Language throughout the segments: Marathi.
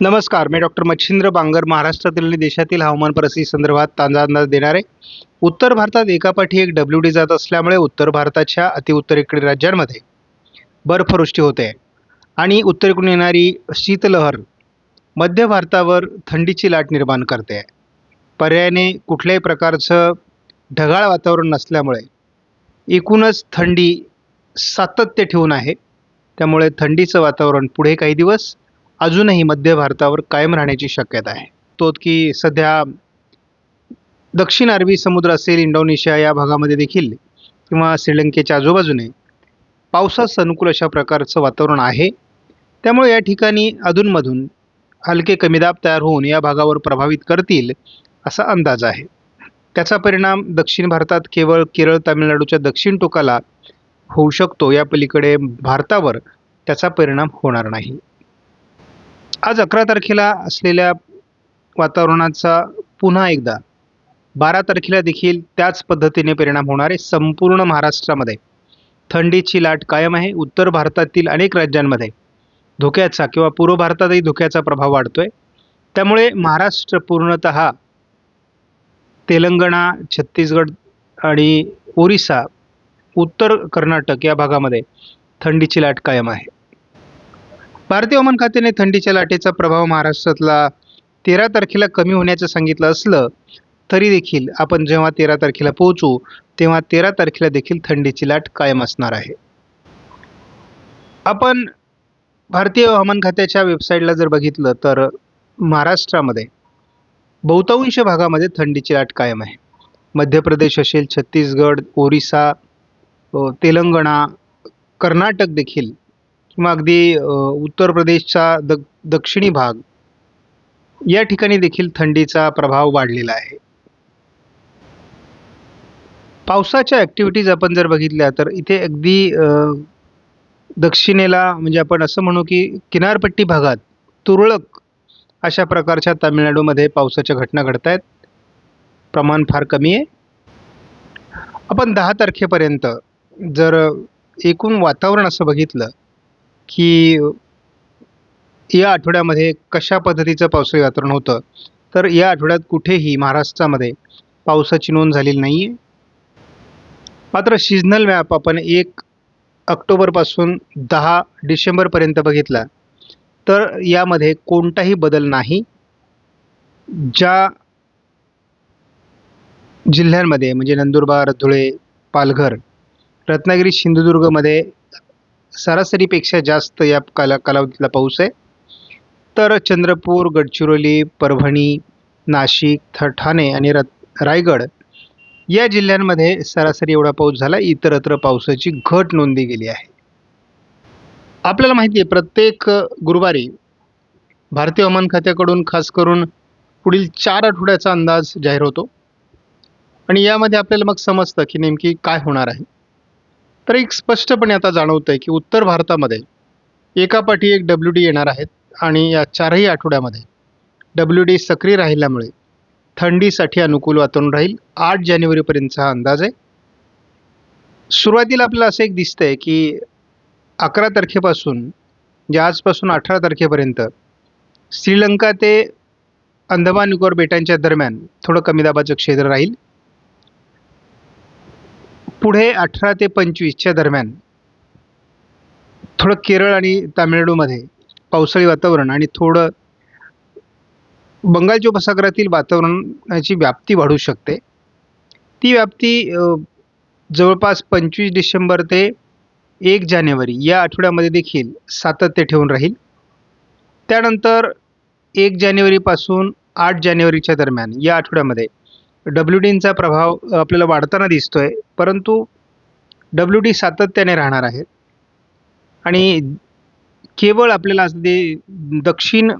नमस्कार मी डॉक्टर मच्छिंद्र बांगर महाराष्ट्रातील आणि देशातील हवामान परिस्थिती संदर्भात ताजा अंदाज देणार. आहे उत्तर भारतात एकापाठी एक डब्ल्यू डी जात असल्यामुळे उत्तर भारताच्या अतिउत्तरेकडील राज्यांमध्ये बर्फवृष्टी होते. आहे आणि उत्तरेकडून येणारी शीतलहर मध्य भारतावर थंडीची लाट निर्माण करते. आहे पर्यायाने कुठल्याही प्रकारचं ढगाळ वातावरण नसल्यामुळे एकूणच थंडी सातत्य ठेवून आहे. त्यामुळे थंडीचं वातावरण पुढे काही दिवस अजूनही मध्य भारतावर कायम राहण्याची शक्यता आहे. तो की सध्या दक्षिण अरबी समुद्र असेल इंडोनेशिया या भागामध्ये देखील किंवा श्रीलंकेच्या आजूबाजूने पावसास अनुकूल अशा प्रकारचं वातावरण आहे. त्यामुळे या ठिकाणी अधूनमधून हलके कमी दाब तयार होऊन या भागावर प्रभावित करतील असा अंदाज आहे. त्याचा परिणाम दक्षिण भारतात केवळ केरळ तामिळनाडूच्या दक्षिण टोकाला होऊ शकतो. या पलीकडे भारतावर त्याचा परिणाम होणार नाही. आज अकरा तारखेला असलेल्या वातावरणाचा पुन्हा एकदा बारा तारखेला देखील त्याच पद्धतीने परिणाम होणार आहे. संपूर्ण महाराष्ट्रामध्ये थंडीची लाट कायम आहे. उत्तर भारतातील अनेक राज्यांमध्ये धोक्याचा किंवा पूर्व भारतातही धोक्याचा प्रभाव वाढतोय. त्यामुळे महाराष्ट्र पूर्णत तेलंगणा छत्तीसगड आणि ओरिसा उत्तर कर्नाटक या भागामध्ये थंडीची लाट कायम आहे. भारतीय हवामान खात्याने थंडीच्या लाटेचा प्रभाव महाराष्ट्रातला तेरा तारखेला कमी होण्याचं सांगितलं असलं तरी देखील आपण जेव्हा तेरा तारखेला पोहोचू तेव्हा तेरा तारखेला देखील थंडीची लाट कायम असणार आहे. आपण भारतीय हवामान खात्याच्या वेबसाईटला जर बघितलं तर महाराष्ट्रामध्ये बहुतांश भागामध्ये थंडीची लाट कायम आहे. मध्य प्रदेश असेल छत्तीसगड ओरिसा तेलंगणा कर्नाटक देखील किंवा अगदी उत्तर प्रदेशचा द दक्षिणी भाग या ठिकाणी देखील थंडीचा प्रभाव वाढलेला आहे. पावसाच्या ॲक्टिव्हिटीज आपण जर बघितल्या तर इथे अगदी दक्षिणेला म्हणजे आपण असं म्हणू की किनारपट्टी भागात तुरळक अशा प्रकारच्या तामिळनाडूमध्ये पावसाच्या घटना घडत आहेत प्रमाण फार कमी आहे. आपण दहा तारखेपर्यंत जर एकूण वातावरण असं बघितलं की या आठवड्यामध्ये कशा पद्धतीचं पावसाळी वातावरण होतं? तर या आठवड्यात कुठेही महाराष्ट्रामध्ये पावसाची नोंद झालेली नाही आहे मात्र सिजनल मॅप आपण एक ऑक्टोबरपासून दहा डिसेंबरपर्यंत बघितला. तर यामध्ये कोणताही बदल नाही. ज्या जिल्ह्यांमध्ये म्हणजे नंदुरबार धुळे पालघर रत्नागिरी सिंधुदुर्गमध्ये सरासरीपेक्षा जास्त या काला कालावधीतला पाऊस आहे. तर चंद्रपूर गडचिरोली परभणी नाशिक थ ठाणे आणि रत रायगड या जिल्ह्यांमध्ये सरासरी एवढा पाऊस झाला. इतरत्र पावसाची घट नोंदली गेली आहे. आपल्याला माहिती आहे प्रत्येक गुरुवारी भारतीय हवामान खात्याकडून खास करून पुढील चार आठवड्याचा अंदाज जाहीर होतो. आणि यामध्ये आपल्याला मग समजतं की नेमकी काय होणार आहे. तर एक स्पष्टपणे आता जाणवतं आहे की उत्तर भारतामध्ये एकापाठी एक डब्ल्यू डी येणार आहेत आणि या चारही आठवड्यामध्ये डब्ल्यू डी सक्रिय राहिल्यामुळे थंडीसाठी अनुकूल वातावरण राहील. आठ जानेवारीपर्यंतचा हा अंदाज आहे. सुरुवातीला आपल्याला असं एक दिसतंय की अकरा तारखेपासून म्हणजे आजपासून अठरा तारखेपर्यंत श्रीलंका ते अंदमान निकोबार बेटांच्या दरम्यान थोडं कमी दाबाचं क्षेत्र राहील. पुढे अठरा ते पंचवीसच्या दरम्यान थोडं केरळ आणि तामिळनाडूमध्ये पावसाळी वातावरण आणि थोडं बंगालच्या उपसागरातील वातावरणाची व्याप्ती वाढू शकते. ती व्याप्ती जवळपास पंचवीस डिसेंबर ते एक जानेवारी या आठवड्यामध्ये देखील सातत्य ठेवून राहील. त्यानंतर एक जानेवारीपासून आठ जानेवारीच्या दरम्यान या आठवड्यामध्ये डब्ल्यू डींचा प्रभाव आपल्याला वाढताना दिसतोय. परंतु डब्ल्यू डी सातत्याने राहणार आहेत आणि केवळ आपल्याला ते दक्षिण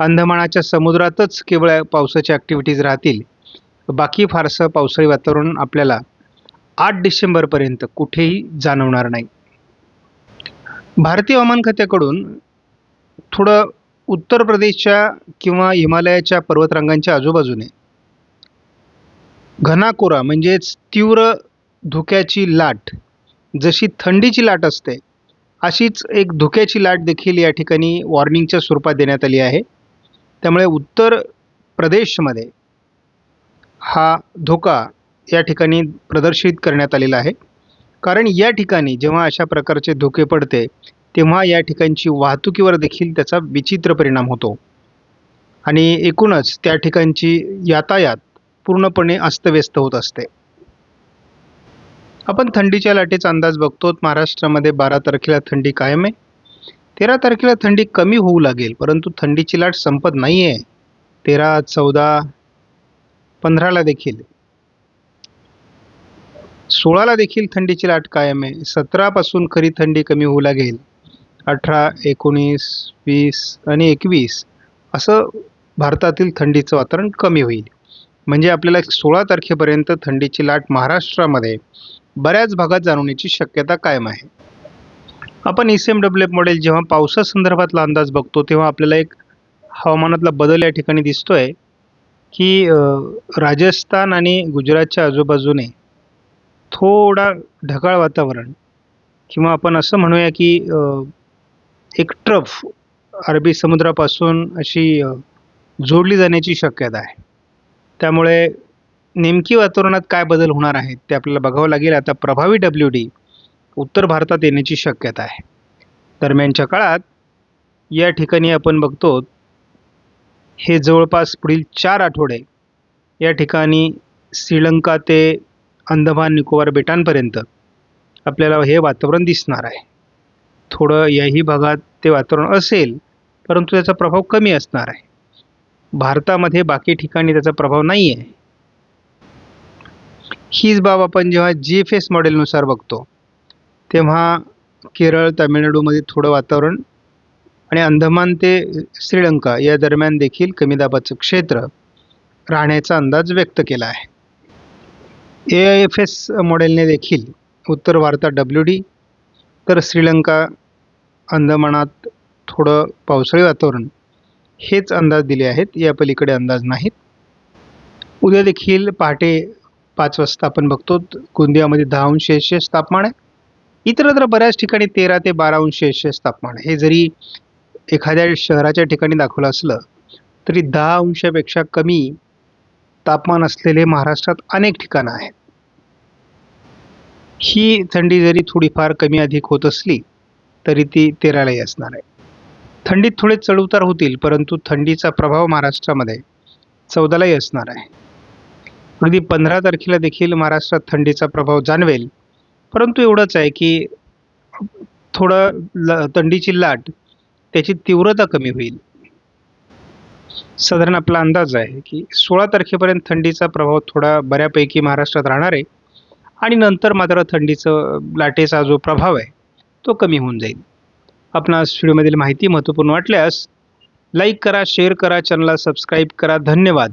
अंदमानाच्या समुद्रातच केवळ पावसाच्या ॲक्टिव्हिटीज राहतील. बाकी फारसं पावसाळी वातावरण आपल्याला आठ डिसेंबरपर्यंत कुठेही जाणवणार नाही. भारतीय हवामान खात्याकडून थोडं उत्तर प्रदेशच्या किंवा हिमालयाच्या पर्वतरांगांच्या आजूबाजूने घनाकोरा म्हणजेच तीव्र धुक्याची लाट. जशी थंडीची लाट असते अशीच एक धुक्याची लाट देखील या ठिकाणी वॉर्निंगच्या स्वरूपात देण्यात आली आहे. त्यामुळे उत्तर प्रदेशमध्ये हा धोका या ठिकाणी प्रदर्शित करण्यात आलेला आहे. कारण या ठिकाणी जेव्हा अशा प्रकारचे धोके पडते तेव्हा या ठिकाणची वाहतुकीवर देखील त्याचा विचित्र परिणाम होतो. आणि एकूणच त्या ठिकाणची यातायात पूर्णपणे अस्तव्यस्त होत असते. आपण थंडीच्या लाटेचा अंदाज बघतो. महाराष्ट्रामध्ये बारा तारखेला थंडी कायम आहे. तेरा तारखेला थंडी कमी होऊ लागेल परंतु थंडीची लाट संपत नाही आहे तेरा चौदा पंधराला देखील. सोळाला देखील थंडीची लाट कायम आहे. सतरापासून खरी थंडी कमी होऊ लागेल. अठरा एकोणीस वीस आणि एकवीस असं भारतातील थंडीचं वातावरण कमी होईल. म्हणजे आपल्याला सोळा तारखेपर्यंत थंडीची लाट महाराष्ट्रामध्ये बऱ्याच भागात जाणवण्याची शक्यता कायम आहे. आपण E C M W F model जेव्हा पावसासंदर्भातला अंदाज बघतो तेव्हा आपल्याला एक हवामानातला बदल या ठिकाणी दिसतो आहे की राजस्थान आणि गुजरातच्या आजूबाजूने थोडा ढगाळ वातावरण किंवा आपण असं म्हणूया की एक ट्रफ अरबी समुद्रापासून अशी जोडली जाण्याची शक्यता आहे. त्यामुळे नेमकी वातावरणात काय बदल होणार आहेत ते आपल्याला बघावं लागेल. आता प्रभावी डब्ल्यू डी उत्तर भारतात येण्याची शक्यता आहे. दरम्यानच्या काळात या ठिकाणी आपण बघतो हे जवळपास पुढील चार आठवडे या ठिकाणी श्रीलंका ते अंदमान निकोबार बेटांपर्यंत आपल्याला हे वातावरण दिसणार आहे. थोडं याही भागात ते वातावरण असेल परंतु त्याचा प्रभाव कमी असणार आहे. भारतामध्ये बाकी ठिकाणी त्याचा प्रभाव नाही आहे हीच बाब आपण जेव्हा जी एफ एस मॉडेलनुसार बघतो तेव्हा केरळ तामिळनाडूमध्ये थोडं वातावरण आणि अंदमान ते श्रीलंका या दरम्यान देखील कमी दाबाचं क्षेत्र राहण्याचा अंदाज व्यक्त केला आहे. ए आय एफ एस मॉडेलने देखील उत्तर भारतात डब्ल्यू डी तर श्रीलंका अंदमानात थोडं पावसाळी वातावरण हेच अंदाज दिले आहेत या पलीकडे अंदाज नाहीत. उद्या देखील पहाटे पाच वाजता आपण बघतो गोंदियामध्ये दहा अंश एशियस तापमान आहे. इतरत्र बऱ्याच ठिकाणी तेरा ते बारा अंश एशियस तापमान आहे. हे जरी एखाद्या शहराच्या ठिकाणी दाखवलं असलं तरी दहा अंशापेक्षा कमी तापमान असलेले महाराष्ट्रात अनेक ठिकाणं आहेत. ही थंडी जरी थोडीफार कमी अधिक होत असली तरी ती तेरालाही असणार आहे. थंडीत थोडे चढउतार होतील परंतु थंडीचा प्रभाव महाराष्ट्रामध्ये चौदालाही असणार आहे. अगदी पंधरा तारखेला देखील महाराष्ट्रात थंडीचा प्रभाव जाणवेल. परंतु एवढंच आहे की थोडं ल थंडीची लाट त्याची तीव्रता कमी होईल. साधारण आपला अंदाज आहे की सोळा तारखेपर्यंत थंडीचा प्रभाव थोडा बऱ्यापैकी महाराष्ट्रात राहणार आहे आणि नंतर मात्र थंडीचं लाटेचा जो प्रभाव आहे तो कमी होऊन जाईल. आपणास व्हिडिओमधील माहिती महत्त्वपूर्ण वाटल्यास लाईक करा शेअर करा चॅनलला सबस्क्राईब करा. धन्यवाद.